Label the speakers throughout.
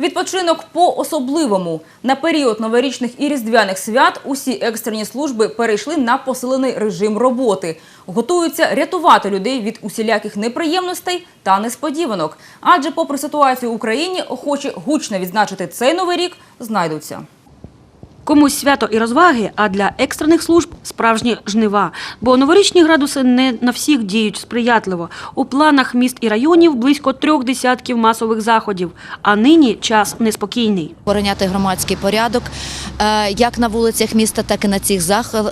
Speaker 1: Відпочинок по-особливому. На період новорічних і різдвяних свят усі екстрені служби перейшли на посилений режим роботи. Готуються рятувати людей від усіляких неприємностей та несподіванок. Адже, попри ситуацію в Україні, охочі гучно відзначити цей новий рік знайдуться.
Speaker 2: Комусь свято і розваги, а для екстрених служб справжні жнива. Бо новорічні градуси не на всіх діють сприятливо. У планах міст і районів близько трьох десятків масових заходів. А нині час неспокійний.
Speaker 3: Охороняти громадський порядок е, як на вулицях міста, так і на цих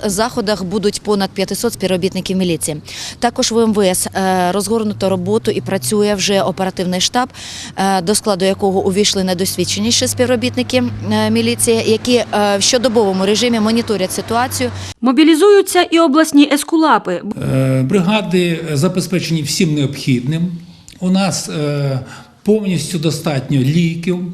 Speaker 3: заходах будуть понад 500 співробітників міліції. Також в МВС е, розгорнуто роботу і працює вже оперативний штаб, е, до складу якого увійшли найдосвідченіші співробітники міліції, які в щодобовому режимі моніторять ситуацію.
Speaker 2: Мобілізуються і обласні ескулапи.
Speaker 4: Е, Бригади забезпечені всім необхідним. У нас е, повністю достатньо ліків,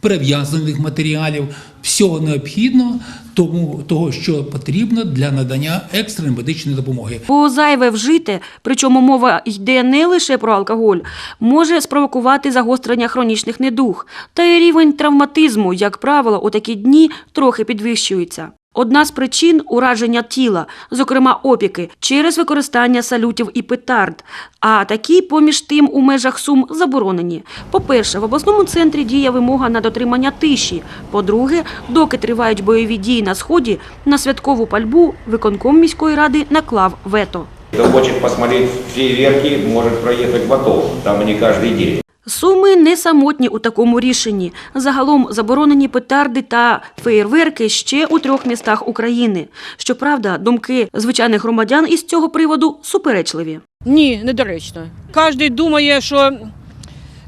Speaker 4: перев'язаних матеріалів, всього необхідного, тому того, що потрібно для надання екстреної медичної допомоги.
Speaker 2: Бо зайве вжите, причому мова йде не лише про алкоголь, може спровокувати загострення хронічних недуг. Та й рівень травматизму, як правило, у такі дні трохи підвищується. Одна з причин ураження тіла, зокрема опіки, через використання салютів і петард. А такі, поміж тим, у межах Сум заборонені. По-перше, в обласному центрі діє вимога на дотримання тиші. По-друге, доки тривають бойові дії на сході, на святкову пальбу виконком міської ради наклав вето.
Speaker 5: Кто хочет посмотреть фейерверки, может проехать в Атол. Там они каждый день.
Speaker 2: Суми не самотні у такому рішенні. Загалом заборонені петарди та феєрверки ще у трьох містах України. Щоправда, думки звичайних громадян із цього приводу суперечливі.
Speaker 6: Ні, недоречно. Кожен думає, що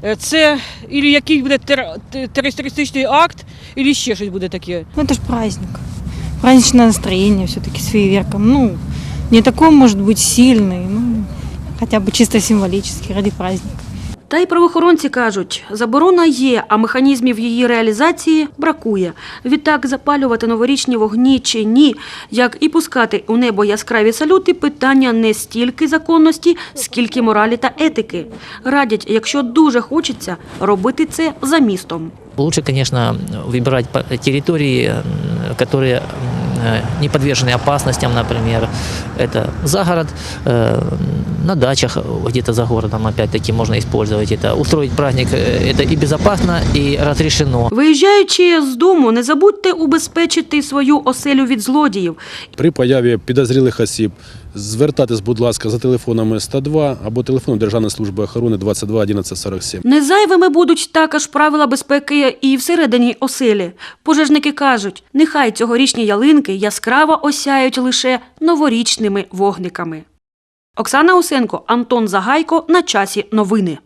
Speaker 6: е, це ілі який буде тер- те- терористичний акт, ілі ще щось буде таке.
Speaker 7: Ну, это же праздник. Праздничное настроение все-таки с фейерверком. Ну, не такой, может быть, сильный, ну, хотя бы чисто символический, ради праздника.
Speaker 2: Та й правоохоронці кажуть, заборона є, а механізмів її реалізації бракує. Відтак запалювати новорічні вогні чи ні, як і пускати у небо яскраві салюти, питання не стільки законності, скільки моралі та етики. Радять, якщо дуже хочеться, робити це за містом.
Speaker 8: Лучше, конечно, выбирать по- территории, м, которые м, э, не подвержены опасностям, например. Это загород, э, на дачах, где-то за городом, опять-таки, можно использовать это. Устроить праздник э, это и безопасно, и разрешено.
Speaker 2: Виїжджаючи з дому, не забудьте убезпечити свою оселю від злодіїв.
Speaker 9: При появі підозрілих осіб звертатись, будь ласка, за телефонами 102 або телефоном Державної служби охорони 22 11 47.
Speaker 2: Незайвими будуть також правила безпеки і всередині оселі. Пожежники кажуть, нехай цьогорічні ялинки яскраво осяють лише новорічними вогниками. Оксана Усенко, Антон Загайко. На часі новини.